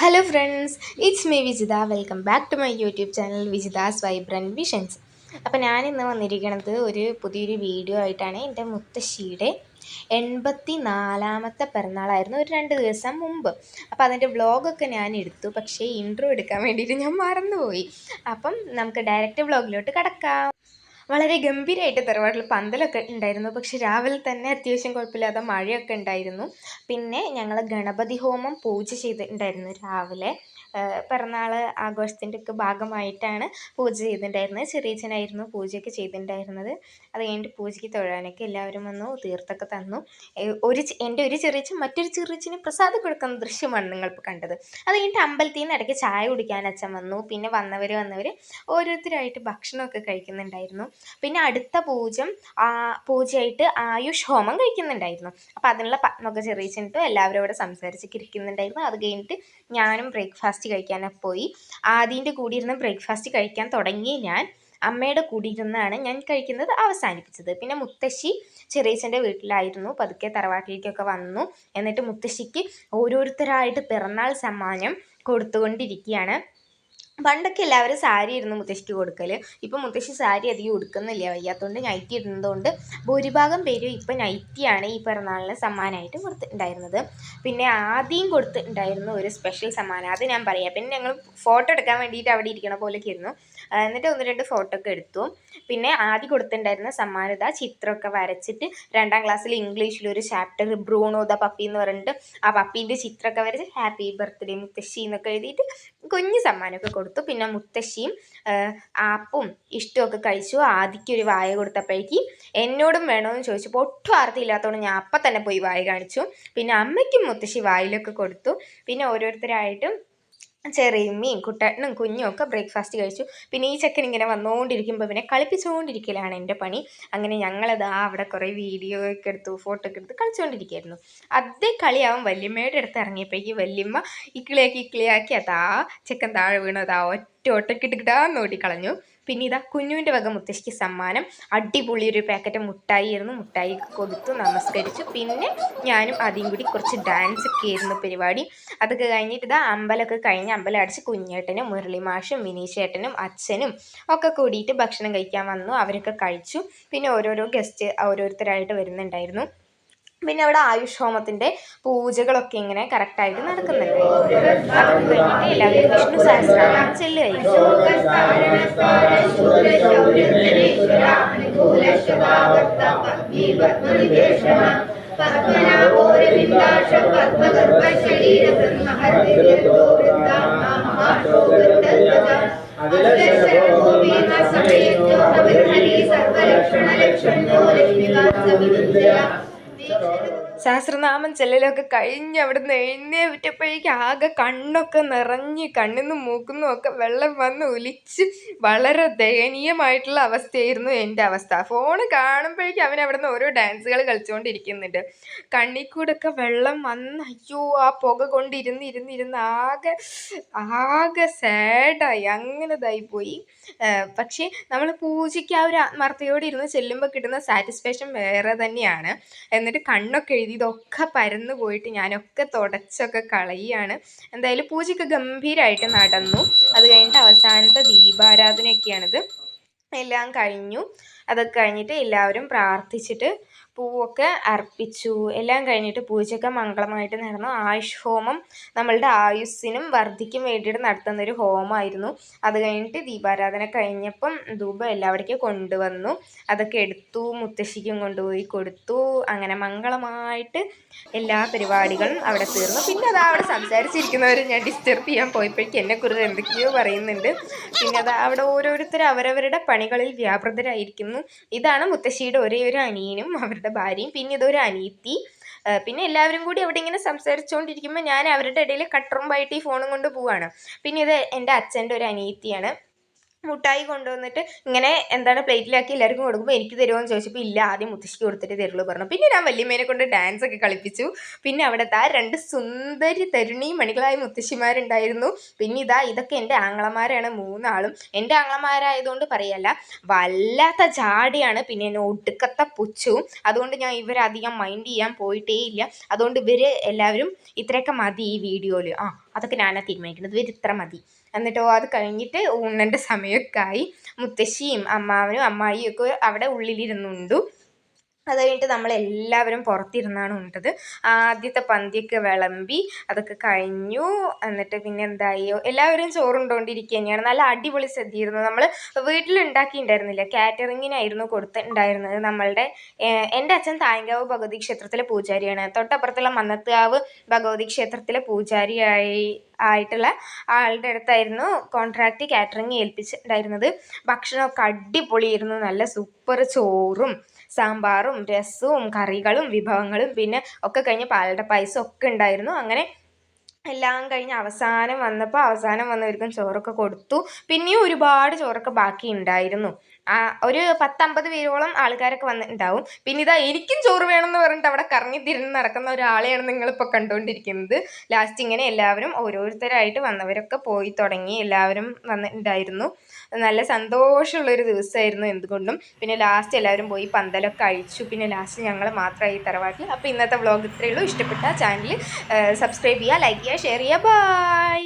Hello friends it's me Vijitha welcome back to my YouTube channel Vijitha's vibrant visions അപ്പോൾ ഞാനിന്ന് വന്നിരിക്കുന്നത് ഒരു പുതിയൊരു വീഡിയോ ആയിട്ടാണ്. എന്റെ മുത്തശ്ശിയുടെ എൺപത്തി നാലാമത്തെ പിറന്നാളായിരുന്നു ഒരു രണ്ട് ദിവസം മുമ്പ്. അപ്പോൾ അതിന്റെ വ്ളോഗൊക്കെ ഞാൻ എടുത്തു. പക്ഷേ ഇൻട്രോ എടുക്കാൻ വേണ്ടിയിട്ട് ഞാൻ മറന്നുപോയി. അപ്പം നമുക്ക് ഡയറക്റ്റ് വ്ളോഗിലോട്ട് കിടക്കാം. വളരെ ഗംഭീരമായിട്ട് തറവാട്ടിൽ പന്തലൊക്കെ ഉണ്ടായിരുന്നു. പക്ഷെ രാവിലെ തന്നെ അത്യാവശ്യം കുഴപ്പമില്ലാതെ മഴയൊക്കെ ഉണ്ടായിരുന്നു. പിന്നെ ഞങ്ങൾ ഗണപതി ഹോമം പൂജ ചെയ്തിട്ടുണ്ടായിരുന്നു രാവിലെ. പിറന്നാൾ ആഘോഷത്തിന്റെ ഒക്കെ ഭാഗമായിട്ടാണ് പൂജ ചെയ്തിട്ടുണ്ടായിരുന്നത്. ചെറിയച്ഛനായിരുന്നു പൂജയൊക്കെ ചെയ്തിട്ടുണ്ടായിരുന്നത്. അത് കഴിഞ്ഞിട്ട് പൂജയ്ക്ക് തൊഴാനൊക്കെ എല്ലാവരും വന്നു തീർത്തൊക്കെ തന്നു. ഒരു എന്റെ ഒരു ചെറിയച്ഛൻ മറ്റൊരു ചെറിയച്ഛന് പ്രസാദം കൊടുക്കുന്ന ദൃശ്യമാണ് നിങ്ങളിപ്പോൾ കണ്ടത്. അത് കഴിഞ്ഞിട്ട് അമ്പലത്തിൽ നിന്ന് ഇടയ്ക്ക് ചായ കുടിക്കാൻ അച്ഛൻ വന്നു. പിന്നെ വന്നവർ വന്നവർ ഓരോരുത്തരായിട്ട് ഭക്ഷണമൊക്കെ കഴിക്കുന്നുണ്ടായിരുന്നു. പിന്നെ അടുത്ത പൂജ പൂജയായിട്ട് ആയുഷ് ഹോമം കഴിക്കുന്നുണ്ടായിരുന്നു. അപ്പോൾ അതിനുള്ള പത്മൊക്കെ ചെറിയച്ഛനിട്ടും എല്ലാവരും അവിടെ സംസാരിച്ചൊക്കെ ഇരിക്കുന്നുണ്ടായിരുന്നു. അത് കഴിഞ്ഞിട്ട് ഞാനും ബ്രേക്ക്ഫാസ്റ്റ് കഴിക്കാനൊക്കെ പോയി. ആദ്യന്റെ കൂടി ഇരുന്ന് ബ്രേക്ക്ഫാസ്റ്റ് കഴിക്കാൻ തുടങ്ങി ഞാൻ അമ്മയുടെ കൂടി ഇരുന്നാണ് ഞാൻ കഴിക്കുന്നത് അവസാനിപ്പിച്ചത്. പിന്നെ മുത്തശ്ശി ചെറിയച്ഛന്റെ വീട്ടിലായിരുന്നു. പതുക്കെ തറവാട്ടിലേക്കൊക്കെ വന്നു. എന്നിട്ട് മുത്തശ്ശിക്ക് ഓരോരുത്തരായിട്ട് പിറന്നാൾ സമ്മാനം കൊടുത്തുകൊണ്ടിരിക്കുകയാണ്. പണ്ടൊക്കെ എല്ലാവരും സാരി ഇരുന്ന് മുത്തശ്ശിക്ക് കൊടുക്കൽ ഇപ്പം മുത്തശ്ശി സാരി അധികം ഉടുക്കുന്നില്ല. വയ്യാത്തതുകൊണ്ട് നൈറ്റി ഇടുന്നതുകൊണ്ട് ഭൂരിഭാഗം പേരും ഇപ്പം നൈറ്റിയാണ് ഈ പിറന്നാളിന് സമ്മാനമായിട്ട് കൊടുത്തിട്ടുണ്ടായിരുന്നത് പിന്നെ ആദ്യം കൊടുത്തിട്ടുണ്ടായിരുന്നു ഒരു സ്പെഷ്യൽ സമ്മാനം അത് ഞാൻ പറയാം. പിന്നെ ഞങ്ങൾ ഫോട്ടോ എടുക്കാൻ വേണ്ടിയിട്ട് അവിടെ ഇരിക്കണ പോലെയൊക്കെ ഇരുന്നു എന്നിട്ട് ഒന്ന് രണ്ട് ഫോട്ടോ ഒക്കെ എടുത്തു. പിന്നെ ആദ്യം കൊടുത്തിട്ടുണ്ടായിരുന്ന സമ്മാനത ചിത്രമൊക്കെ വരച്ചിട്ട് രണ്ടാം ക്ലാസ്സിൽ ഇംഗ്ലീഷിൽ ഒരു ചാപ്റ്റർ ബ്രൂണോ ദ പപ്പി എന്ന് പറഞ്ഞിട്ട് ആ പപ്പീന്റെ ചിത്രമൊക്കെ വരച്ച് ഹാപ്പി ബർത്ത്ഡേ മുത്തശ്ശി എന്നൊക്കെ എഴുതിയിട്ട് കുഞ്ഞ് സമ്മാനമൊക്കെ കൊടുത്തു. പിന്നെ മുത്തശ്ശിയും ആപ്പും ഇഷ്ടമൊക്കെ കഴിച്ചു. ആദിക്ക് ഒരു വായ കൊടുത്തപ്പോഴേക്ക് എന്നോടും വേണമെന്ന് ചോദിച്ചപ്പോൾ ഒട്ടും ആർത്തിയില്ലാത്തതുകൊണ്ട് ഞാൻ അപ്പം തന്നെ പോയി വായ കാണിച്ചു. പിന്നെ അമ്മയ്ക്കും മുത്തശ്ശി വായിലൊക്കെ കൊടുത്തു. പിന്നെ ഓരോരുത്തരായിട്ടും ചെറിയമ്മയും കുട്ടനും കുഞ്ഞും ഒക്കെ ബ്രേക്ക്ഫാസ്റ്റ് കഴിച്ചു. പിന്നെ ഈ ചെക്കൻ ഇങ്ങനെ വന്നുകൊണ്ടിരിക്കുമ്പോൾ പിന്നെ കളിപ്പിച്ചുകൊണ്ടിരിക്കലാണ് എന്റെ പണി. അങ്ങനെ ഞങ്ങളത് ആ അവിടെ കുറേ വീഡിയോ ഒക്കെ എടുത്തു ഫോട്ടോ ഒക്കെ എടുത്ത് കളിച്ചുകൊണ്ടിരിക്കുകയായിരുന്നു അതേ കളിയാവും വല്യമ്മയുടെ അടുത്ത് ഇറങ്ങിയപ്പോഴേക്ക് വല്യമ്മ ഇക്കിളിയാക്കി ഇക്കിളിയാക്കി അതാ ചെക്കൻ താഴെ വീണു അതാ ഒറ്റ ഒട്ടക്കിട്ടിട്ടാന്ന് ഓടിക്കളഞ്ഞു. പിന്നെ ഇതാ കുഞ്ഞുവിന്റെ വക മുത്തശ്ശിക്ക് സമ്മാനം. അടിപൊളി ഒരു പാക്കറ്റ് മുട്ടായി ആയിരുന്നു മുട്ടായി കൊടുത്തു നമസ്കരിച്ചു. പിന്നെ ഞാനും ആദ്യം കൂടി കുറച്ച് ഡാൻസ് ഒക്കെ ആയിരുന്നു പരിപാടി. അതൊക്കെ കഴിഞ്ഞിട്ട് ഇതാ അമ്പലമൊക്കെ കഴിഞ്ഞ് അമ്പലം അടിച്ച് കുഞ്ഞേട്ടനും മുരളിമാഷും വിനീഷേട്ടനും അച്ഛനും ഒക്കെ കൂടിയിട്ട് ഭക്ഷണം കഴിക്കാൻ വന്നു. അവരൊക്കെ കഴിച്ചു. പിന്നെ ഓരോരോ ഗസ്റ്റ് ഓരോരുത്തരായിട്ട് വരുന്നുണ്ടായിരുന്നു. പിന്നെ അവിടെ ആയുഷ് ഹോമത്തിന്റെ പൂജകളൊക്കെ ഇങ്ങനെ കറക്റ്റായിട്ട് നടക്കുന്നുണ്ട്. അതൊക്കെ കഴിഞ്ഞിട്ട് എല്ലാവരും വിഷ്ണു സഹസ്രനാമം ചെല്ലുകയായിരുന്നു സർവലക്ഷണ ലക്ഷണോ Tchau. tchau. സഹസ്രനാമം ചെല്ലലൊക്കെ കഴിഞ്ഞ് അവിടെ നിന്ന് എഴുന്നേറ്റപ്പോഴേക്ക് ആകെ കണ്ണൊക്കെ നിറഞ്ഞ് കണ്ണിന്നും മൂക്കുന്നും ഒക്കെ വെള്ളം വന്ന് ഒലിച്ച് വളരെ ദയനീയമായിട്ടുള്ള അവസ്ഥയായിരുന്നു എന്റെ അവസ്ഥ. ഫോൺ കാണുമ്പോഴേക്കും അവൻ അവിടെ നിന്ന് ഓരോ ഡാൻസുകൾ കളിച്ചുകൊണ്ടിരിക്കുന്നുണ്ട് കണ്ണിക്കൂടൊക്കെ വെള്ളം വന്ന് അയ്യോ ആ പുക കൊണ്ടിരുന്നിരുന്നിരുന്ന് ആകെ ആകെ സാഡായി അങ്ങനെ പോയി. പക്ഷേ നമ്മൾ പൂജയ്ക്ക് ആ ഒരു ആത്മാർത്ഥയോടെ ഇരുന്ന് ചെല്ലുമ്പോൾ കിട്ടുന്ന സാറ്റിസ്ഫാക്ഷൻ വേറെ തന്നെയാണ്. എന്നിട്ട് കണ്ണൊക്കെ എഴുതി ഇതൊക്കെ പരന്നു പോയിട്ട് ഞാനൊക്കെ തുടച്ചൊക്കെ കളയുകയാണ്. എന്തായാലും പൂജയൊക്കെ ഗംഭീരമായിട്ട് നടന്നു. അത് കഴിഞ്ഞിട്ട് അവസാനത്തെ ദീപാരാധനയൊക്കെയാണിത്. എല്ലാം കഴിഞ്ഞു. അതൊക്കെ കഴിഞ്ഞിട്ട് എല്ലാവരും പ്രാർത്ഥിച്ചിട്ട് പൂവൊക്കെ അർപ്പിച്ചു. എല്ലാം കഴിഞ്ഞിട്ട് പൂജയൊക്കെ മംഗളമായിട്ട് നടന്നു. ആയുഷ് ഹോമം നമ്മളുടെ ആയുസ്സിനും വർദ്ധിക്കും വേണ്ടിയിട്ട് നടത്തുന്ന ഒരു ഹോമമായിരുന്നു. അത് കഴിഞ്ഞിട്ട് ദീപാരാധന കഴിഞ്ഞപ്പം ധൂപം എല്ലാവിടേക്കും കൊണ്ടുവന്നു. അതൊക്കെ എടുത്തു മുത്തശ്ശിക്കും കൊണ്ടുപോയി കൊടുത്തു. അങ്ങനെ മംഗളമായിട്ട് എല്ലാ പരിപാടികളും അവിടെ തീർന്നു. പിന്നെ അത് അവിടെ സംസാരിച്ചിരിക്കുന്നവർ ഞാൻ ഡിസ്റ്റർബ് ചെയ്യാൻ പോയപ്പോഴേക്കും എന്നെക്കുറിച്ച് എന്തൊക്കെയോ പറയുന്നുണ്ട്. പിന്നെ അത് അവിടെ ഓരോരുത്തർ അവരവരുടെ പണികളിൽ വ്യാപൃതരായിരിക്കുന്നു. ഇതാണ് മുത്തശ്ശിയുടെ ഒരേ ഒരു അനിയനും അവരുടെ അവരുടെ ഭാര്യയും പിന്നെ ഇതൊരു അനീത്തി. പിന്നെ എല്ലാവരും കൂടി അവിടെ ഇങ്ങനെ സംസാരിച്ചുകൊണ്ടിരിക്കുമ്പോൾ ഞാൻ അവരുടെ ഇടയിൽ കട്ടറുമ്പായിട്ട് ഈ ഫോണും കൊണ്ട് പോവാണ്. പിന്നെ ഇത് എന്റെ അച്ഛന്റെ ഒരു അനീത്തിയാണ്. മുട്ടായി കൊണ്ടുവന്നിട്ട് ഇങ്ങനെ എന്താണ് പ്ലേറ്റിലാക്കി എല്ലാവർക്കും കൊടുക്കുമ്പോൾ എനിക്ക് തരുമോ എന്ന് ചോദിച്ചപ്പോൾ ഇല്ല ആദ്യം മുത്തശ്ശിക്ക് കൊടുത്തിട്ട് തരുള്ളൂ പറഞ്ഞു. പിന്നെ ഞാൻ വല്യമ്മേനെ കൊണ്ട് ഡാൻസ് ഒക്കെ കളിപ്പിച്ചു. പിന്നെ അവിടെ താ രണ്ട് സുന്ദരി തരുണി മണികളായ മുത്തശ്ശിമാരുണ്ടായിരുന്നു. പിന്നെ ഇതാ ഇതൊക്കെ എന്റെ ആങ്ങളമാരാണ് മൂന്നാളും. എന്റെ ആങ്ങളമാരായതുകൊണ്ട് പറയല്ല വല്ലാത്ത ജാടിയാണ്. പിന്നെ എന്നെ ഒടുക്കത്തെ പുച്ഛവും അതുകൊണ്ട് ഞാൻ ഇവരധികം മൈൻഡ് ചെയ്യാൻ പോയിട്ടേ ഇല്ല. അതുകൊണ്ട് ഇവർ എല്ലാവരും ഇത്രയൊക്കെ മതി ഈ വീഡിയോയിൽ ആ അതൊക്കെ ഞാനാണ് തീരുമാനിക്കുന്നത്. ഇവർ ഇത്ര മതി. എന്നിട്ടോ അത് കഴിഞ്ഞിട്ട് ഊണിന്റെ സമയമൊക്കെ ആയി. മുത്തശ്ശിയും അമ്മാവനും അമ്മായിയൊക്കെ അവിടെ ഉള്ളിലിരുന്നുണ്ടു. അത് കഴിഞ്ഞിട്ട് നമ്മളെല്ലാവരും പുറത്തിരുന്നാണ് ഉണ്ടത്. ആദ്യത്തെ പന്തിയൊക്കെ വിളമ്പി അതൊക്കെ കഴിഞ്ഞു. എന്നിട്ട് പിന്നെ എന്തായോ എല്ലാവരും ചോറുണ്ടോണ്ടിരിക്കുക തന്നെയാണ് നല്ല അടിപൊളി സദ്യയായിരുന്നു നമ്മൾ വീട്ടിലുണ്ടാക്കിയിട്ടുണ്ടായിരുന്നില്ല. കാറ്ററിങ്ങിനായിരുന്നു കൊടുത്തിട്ടുണ്ടായിരുന്നത്. നമ്മളുടെ എന്റെ അച്ഛൻ തായങ്കാവ് ഭഗവതി ക്ഷേത്രത്തിലെ പൂജാരിയാണ്. തൊട്ടപ്പുറത്തുള്ള മന്നത്തുകാവ് ഭഗവതി ക്ഷേത്രത്തിലെ പൂജാരിയായി ആയിട്ടുള്ള ആളുടെ അടുത്തായിരുന്നു കോൺട്രാക്റ്റ് കാറ്ററിങ് ഏൽപ്പിച്ചിട്ടുണ്ടായിരുന്നത്. ഭക്ഷണമൊക്കെ അടിപൊളിയായിരുന്നു. നല്ല സൂപ്പർ ചോറും സാമ്പാറും രസവും കറികളും വിഭവങ്ങളും പിന്നെ ഒക്കെ കഴിഞ്ഞ് പാലട പായസം ഒക്കെ ഉണ്ടായിരുന്നു. അങ്ങനെ എല്ലാം കഴിഞ്ഞ് അവസാനം വന്നപ്പോൾ അവസാനം വന്നവർക്കും ചോറൊക്കെ കൊടുത്തു. പിന്നെയും ഒരുപാട് ചോറൊക്കെ ബാക്കി ഉണ്ടായിരുന്നു. ഒരു പത്തമ്പത് പേരോളം ആൾക്കാരൊക്കെ വന്നിട്ടുണ്ടാവും. പിന്നെ ഇതാ എനിക്കും ചോറ് വേണമെന്ന് പറഞ്ഞിട്ട് അവിടെ കറങ്ങി തിരിഞ്ഞ് നടക്കുന്ന ഒരാളെയാണ് നിങ്ങളിപ്പോൾ കണ്ടുകൊണ്ടിരിക്കുന്നത്. ലാസ്റ്റ് ഇങ്ങനെ എല്ലാവരും ഓരോരുത്തരായിട്ട് വന്നവരൊക്കെ പോയി തുടങ്ങി എല്ലാവരും വന്നിട്ടുണ്ടായിരുന്നു. നല്ല സന്തോഷമുള്ളൊരു ദിവസമായിരുന്നു എന്തുകൊണ്ടും. പിന്നെ ലാസ്റ്റ് എല്ലാവരും പോയി പന്തലൊക്കെ അഴിച്ചു. പിന്നെ ലാസ്റ്റ് ഞങ്ങൾ മാത്രമായി തറവാട്ടിൽ. അപ്പോൾ ഇന്നത്തെ വ്ളോഗ് ഇത്രയേ ഉള്ളൂ. ഇഷ്ടപ്പെട്ട ചാനൽ സബ്സ്ക്രൈബ് ചെയ്യുക ലൈക്ക് ചെയ്യുക ഷെയർ ചെയ്യുക. ബൈ